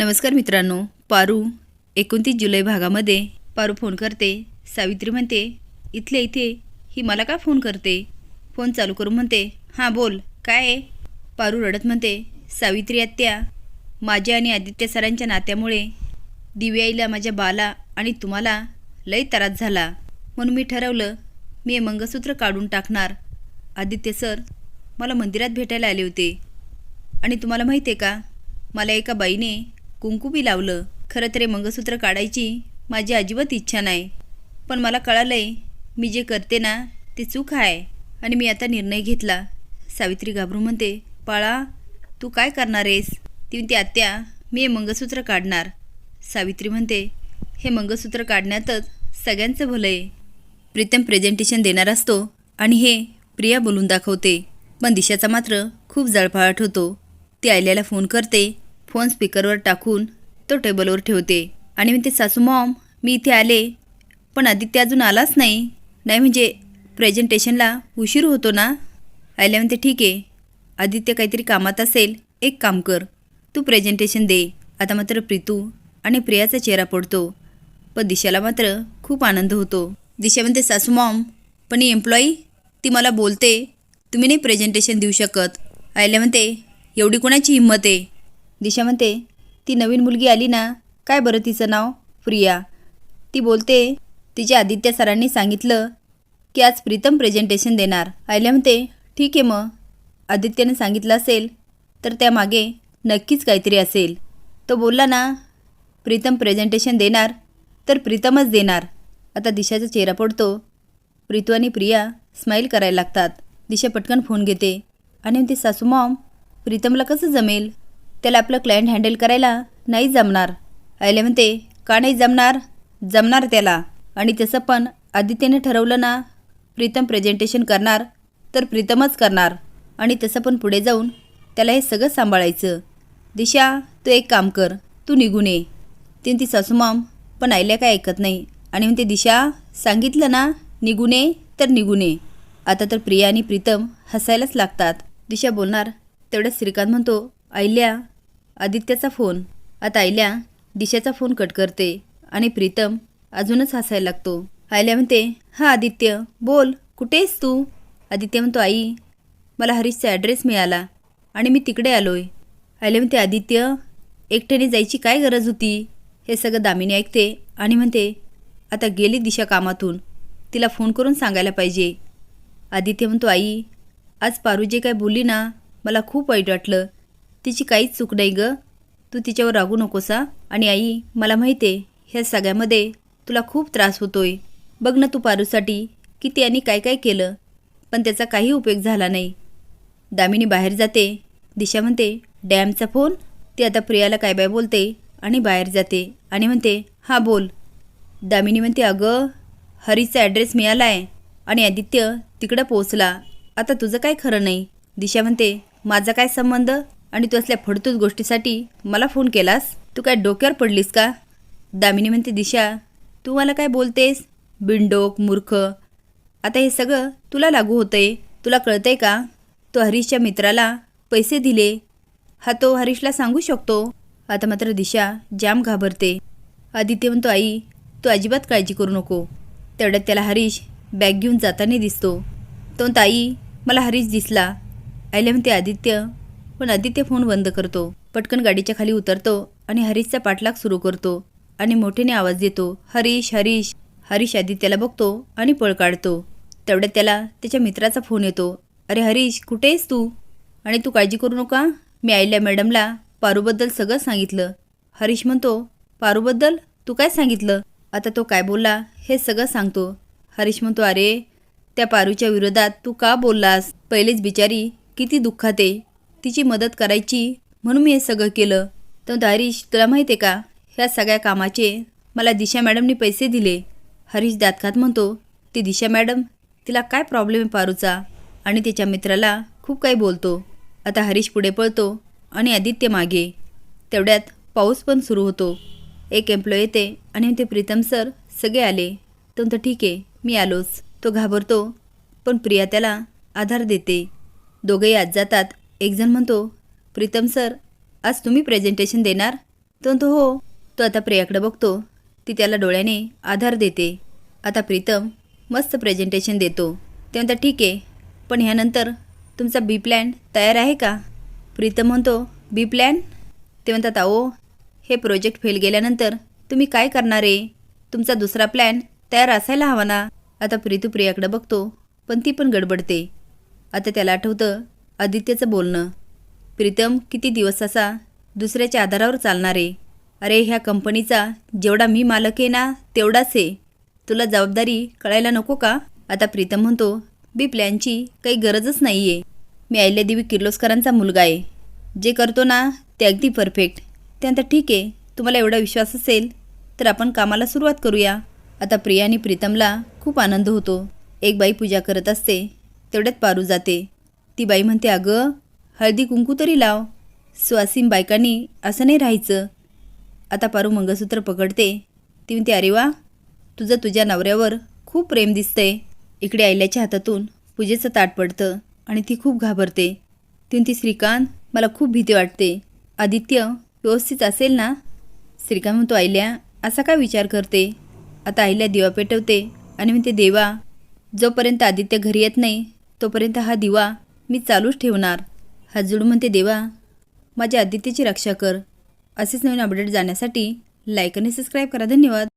नमस्कार मित्रांनो पारू एकोणतीस जुलै भागामध्ये पारू फोन करते. सावित्री म्हणते इथल्या इथे ही मला का फोन करते? फोन चालू करून म्हणते हां बोल काय आहे? पारू रडत म्हणते सावित्री आत्या माझ्या आणि आदित्य सरांच्या नात्यामुळे दिव्याईला माझ्या बाला आणि तुम्हाला लई त्रास झाला. म्हणून मी ठरवलं मी हे मंगळसूत्र काढून टाकणार. आदित्य सर मला मंदिरात भेटायला आले होते. आणि तुम्हाला माहिती आहे का मला एका बाईने कुंकुबी लावलं. खरं तर मंगळसूत्र काढायची माझी अजिबात इच्छा नाही. पण मला कळालं आहे मी जे करते ना ते चूक आहे. आणि मी आता निर्णय घेतला. सावित्री घाबरून म्हणते बाळा तू काय करणार आहेस? ती म्हणते आत्या मी हे मंगळसूत्र काढणार. सावित्री म्हणते हे मंगळसूत्र काढण्यातच सगळ्यांचं भलं आहे. प्रीतम प्रेझेंटेशन देणार असतो आणि हे प्रिया बोलून दाखवते. पण दिशाचा मात्र खूप जळफाळाट होतो. ती आयल्याला फोन करते फोन स्पीकरवर टाकून तो टेबलवर ठेवते. आणि म्हणते सासू मॉम मी इथे आले पण आदित्य अजून आलाच नाही. नाही म्हणजे प्रेझेंटेशनला उशीर होतो ना? आयल्या म्हणते ठीक आहे. आदित्य काहीतरी कामात असेल एक काम कर. तू प्रेझेंटेशन दे. आता मात्र प्रीतू आणि प्रियाचा चेहरा पडतो. पण दिशाला मात्र खूप आनंद होतो. दिशा म्हणते सासू मॉम पण ही एम्प्लॉई ती मला बोलते तुम्ही नाही प्रेझेंटेशन देऊ शकत. आयल्या म्हणते एवढी कोणाची हिंमत आहे? दिशा म्हणते ती नवीन मुलगी आली ना? काय बरं तिचं नाव? प्रिया. ती बोलते तिच्या आदित्य सरांनी सांगितलं की आज प्रीतम प्रेझेंटेशन देणार. आयल्या म्हणते ठीक आहे मग. आदित्यने सांगितलं असेल तर त्यामागे नक्कीच काहीतरी असेल. तो बोलला ना प्रीतम प्रेझेंटेशन देणार तर प्रीतमच देणार. आता दिशाचा चेहरा पडतो. प्रीतू आणि प्रिया स्माईल करायला लागतात. दिशा पटकन फोन घेते आणि म्हणते सासू मॉम प्रीतमला कसं जमेल? त्याला आपलं क्लायंट हँडल करायला नाही जमणार. आयले म्हणते का नाही जमणार? जमणार त्याला. आणि तसं पण आदित्यने ठरवलं ना प्रीतम प्रेझेंटेशन करणार तर प्रीतमच करणार. आणि तसं पण पुढे जाऊन त्याला हे सगळं सांभाळायचं. दिशा तू एक काम कर तू निघून ये. तीन ती सासूमाम पण आयल्या काय ऐकत नाही. आणि म्हणते दिशा सांगितलं ना निघून ये तर निघून ये. आता तर प्रिया आणि प्रीतम हसायलाच लागतात. दिशा बोलणार तेवढंच श्रीकांत म्हणतो आयल्या आदित्याचा फोन. आता आयल्या दिशाचा फोन कट करते आणि प्रीतम अजूनच हसायला लागतो. आयल्या म्हणते हा आदित्य बोल कुठेस तू? आदित्य म्हणतो आई मला हरीशचा ॲड्रेस मिळाला आणि मी तिकडे आलोय. आयले म्हणते आदित्य एकट्याने जायची काय गरज होती? हे सगळं दामिनी ऐकते आणि म्हणते आता गेली दिशा कामातून. तिला फोन करून सांगायला पाहिजे. आदित्य म्हणतो आई आज पारू जे काय बोलली ना मला खूप वाईट वाटलं. तिची काहीच चूक नाही ग. तू तिच्यावर रागू नकोसा. आणि आई मला माहिती आहे ह्या सगळ्यामध्ये तुला खूप त्रास होतोय. बघ ना तू पारूसाठी किती आणि काय काय केलं. पण त्याचा काही उपयोग झाला नाही. दामिनी बाहेर जाते. दिशा म्हणते डॅमचा फोन? ती आता प्रियाला काय बाय बोलते? आणि बाहेर जाते. आणि म्हणते हां बोल. दामिनी म्हणते अगं हरीचा ॲड्रेस मिळाला आहे आणि आदित्य तिकडं पोचला आता तुझं काय खरं नाही? दिशा म्हणते माझा काय संबंध? आणि तू असल्या फडतूस गोष्टीसाठी मला फोन केलास? तू काय डोक्यावर पडलीस का? दामिनी म्हणते दिशा तू मला काय बोलतेस? बिंडोक मूर्ख. आता हे सगळं तुला लागू होतंय. तुला कळतंय का? तो हरीशच्या मित्राला पैसे दिले. हा तो हरीशला सांगू शकतो. आता मात्र दिशा जाम घाबरते. आदित्य म्हणतो आई तू अजिबात काळजी करू नको. तेवढ्यात त्याला हरीश बॅग घेऊन जाताना दिसतो. तो म्हणतो आई मला हरीश दिसला. आईला म्हणते आदित्य पण आदित्य फोन बंद करतो. पटकन गाडीच्या खाली उतरतो आणि हरीशचा पाठलाग सुरू करतो आणि मोठेने आवाज देतो हरीश हरीश. हरीश आदित्याला बघतो आणि पळ काढतो. तेवढ्यात त्याला त्याच्या मित्राचा फोन येतो अरे हरीश कुठे आहेस तू? आणि तू काळजी करू नका. मी आईल्या मॅडमला पारूबद्दल सगळं सांगितलं. हरीश म्हणतो पारूबद्दल? तू काय सांगितलं? आता तो काय बोलला? हे सगळं सांगतो. हरीश म्हणतो अरे त्या पारूच्या विरोधात तू का बोललास? पहिलेच बिचारी किती दुःखात आहे. तिची मदत करायची म्हणून मी हे सगळं केलं. तर हरीश तुला माहिती आहे का? ह्या सगळ्या कामाचे मला दिशा मॅडमनी पैसे दिले. हरीश दातखात म्हणतो ती दिशा मॅडम तिला काय प्रॉब्लेम आहे पारूचा? आणि तिच्या मित्राला खूप काही बोलतो. आता हरीश पुढे पळतो आणि आदित्य मागे. तेवढ्यात पाऊस पण सुरू होतो. एक एम्प्लॉय येते आणि ते प्रीतम सर सगळे आले. तो म्हणतो ठीक आहे मी आलोच. तो घाबरतो पण प्रिया त्याला आधार देते. दोघेही आज जातात एकजण म्हणतो प्रीतम सर आज तुम्ही प्रेझेंटेशन देणार? तो म्हणतो हो. तो आता प्रियाकडे बघतो. ती त्याला डोळ्याने आधार देते. आता प्रीतम मस्त प्रेझेंटेशन देतो. ते म्हणतात ठीक आहे. पण ह्यानंतर तुमचा बी प्लॅन तयार आहे का? प्रीतम म्हणतो बी प्लॅन ते म्हणतात आओ हे प्रोजेक्ट फेल गेल्यानंतर तुम्ही काय करणार आहे? तुमचा दुसरा प्लॅन तयार असायला हवा ना? आता प्रीतू प्रियाकडे बघतो पण ती पण गडबडते. आता त्याला आठवतं आदित्यचं बोलणं. प्रीतम किती दिवस असा? दुसऱ्याच्या आधारावर चालणार आहे. अरे ह्या कंपनीचा जेवढा मी मालक आहे ना तेवढाच आहे. तुला जबाबदारी कळायला नको का? आता प्रीतम म्हणतो बी प्लॅनची काही गरजच नाही आहे मी अहिल्यादेवी किर्लोस्करांचा मुलगा आहे. जे करतो ना ते अगदी परफेक्ट. त्यानंतर ठीक आहे तुम्हाला एवढा विश्वास असेल तर आपण कामाला सुरुवात करूया. आता प्रिया आणि प्रीतमला खूप आनंद होतो. एक बाई पूजा करत असते तेवढ्यात पारू जाते. ती बाई म्हणते अगं हळदी कुंकू तरी लाव. स्वासीम बायकांनी असं नाही राहायचं. आता पारू मंगळसूत्र पकडते. ती म्हणते अरे वा तुझं तुझ्या नवऱ्यावर खूप प्रेम दिसतंय. इकडे आईल्याच्या हातातून पूजेचं ताट पडतं आणि ती खूप घाबरते. ती म्हणते श्रीकांत मला खूप भीती वाटते. आदित्य व्यवस्थित असेल ना? श्रीकांत म्हणतो आईल्या असा काय विचार करते? आता आईल्या दिवा पेटवते आणि म्हणते देवा जोपर्यंत आदित्य घरी येत नाही तोपर्यंत हा दिवा मी चालूच ठेवणार. हात जोडून म्हणते देवा माझ्या आदित्यची रक्षा कर. असेच नवीन अपडेट जाण्यासाठी लाईक आणि सबस्क्राईब करा. धन्यवाद.